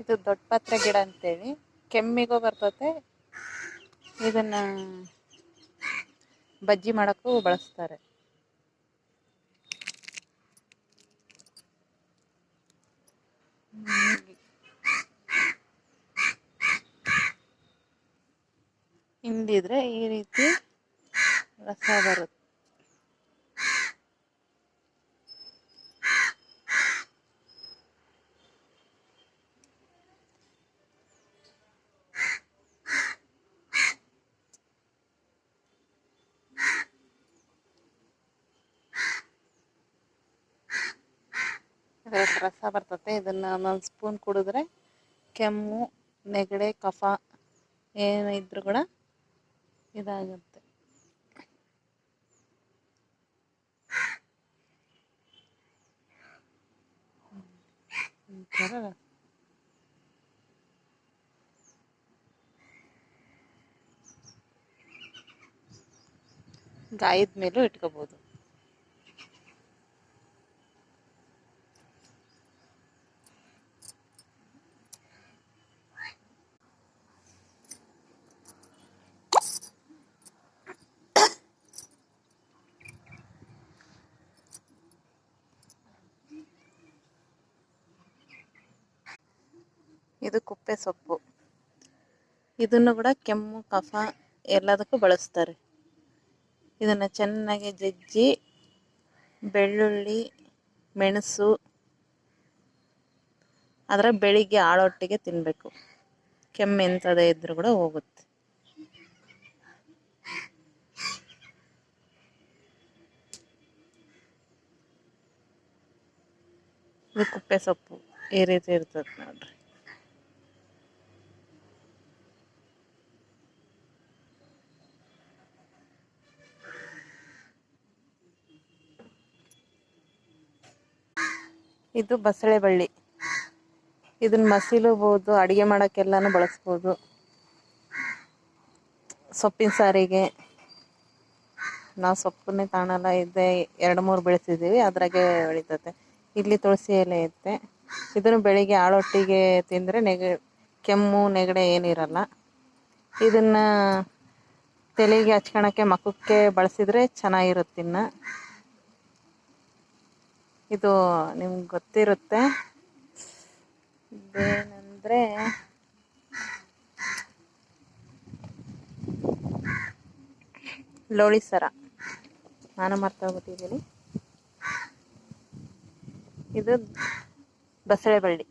ಇದು ದೊಡ್ಡ ಪತ್ರೆ ಗಿಡ ಅಂತೇಳಿ. ಕೆಮ್ಮಿಗೂ ಬರ್ತತೆ. ಇದನ್ನ ಬಜ್ಜಿ ಮಾಡೋಕ್ಕೂ ಬಳಸ್ತಾರೆ. ಹಿಂಡಿದ್ರೆ ಈ ರೀತಿ ರಸ ಬರುತ್ತೆ. ಇದರಲ್ಲಿ ರಸ ಬರ್ತತೆ. ಇದನ್ನ ಒಂದೊಂದು ಸ್ಪೂನ್ ಕುಡಿದ್ರೆ ಕೆಮ್ಮು, ನೆಗಡೆ, ಕಫ ಏನು ಇದ್ರೂ ಕೂಡ ಇದಾಗುತ್ತೆ. ಗಾಯದ ಮೇಲೂ ಇಟ್ಕೋಬಹುದು ಇದು ಕುಪ್ಪೆ ಸೊಪ್ಪು. ಇದನ್ನು ಕೂಡ ಕೆಮ್ಮು, ಕಫ ಎಲ್ಲದಕ್ಕೂ ಬಳಸ್ತಾರೆ. ಇದನ್ನು ಚೆನ್ನಾಗಿ ಜಜ್ಜಿ ಬೆಳ್ಳುಳ್ಳಿ, ಮೆಣಸು, ಅದರ ಬೆಳಿಗ್ಗೆ ಆಳೊಟ್ಟಿಗೆ ತಿನ್ನಬೇಕು ಕೆಮ್ಮು ಎಂಥದೇ ಇದ್ರೂ ಕೂಡ ಹೋಗುತ್ತೆ. ಇದು ಕುಪ್ಪೆ ಸೊಪ್ಪು. ಈ ರೀತಿ ಇರ್ತದೆ ನೋಡ್ರಿ. ಇದು ಬಸಳೆ ಬಳ್ಳಿ. ಇದನ್ನ ಮಸಿಲುಬೋದು ಅಡುಗೆ ಮಾಡೋಕ್ಕೆಲ್ಲಾನು ಬಳಸ್ಬೋದು. ಸೊಪ್ಪಿನ ಸಾರಿಗೆ. ನಾವು ಸೊಪ್ಪನ್ನೇ ತಾಣಲ್ಲ, ಇದೆ ಎರಡು ಮೂರು ಬೆಳೆಸಿದ್ದೀವಿ ಅದ್ರಾಗೆ ಬೆಳೀತತೆ. ಇಲ್ಲಿ ತುಳಸಿ ಎಲೆ ಐತೆ. ಇದನ್ನು ಬೆಳಿಗ್ಗೆ ಆಳೊಟ್ಟಿಗೆ ತಿಂದರೆ ನೆಗ, ಕೆಮ್ಮು, ನೆಗಡೆ ಏನಿರಲ್ಲ ಇದನ್ನ ತಲೆಗೆ ಹಚ್ಕೊಳಕ್ಕೆ ಮಕ್ಕಕ್ಕೆ ಬಳಸಿದ್ರೆ ಚೆನ್ನಾಗಿರುತ್ತೆ ಇನ್ನು. ಇದು ನಿಮ್ಗೆ ಗೊತ್ತಿರುತ್ತೆ. ಇದೇನಂದ್ರೆ ಲೋಳಿ ಸರ. ನಾನು ಮರ್ತೋಗ್ಬಿಟ್ಟಿದ್ದೀನಿ ಇದು ಬಸಳೆ ಬಳ್ಳಿ.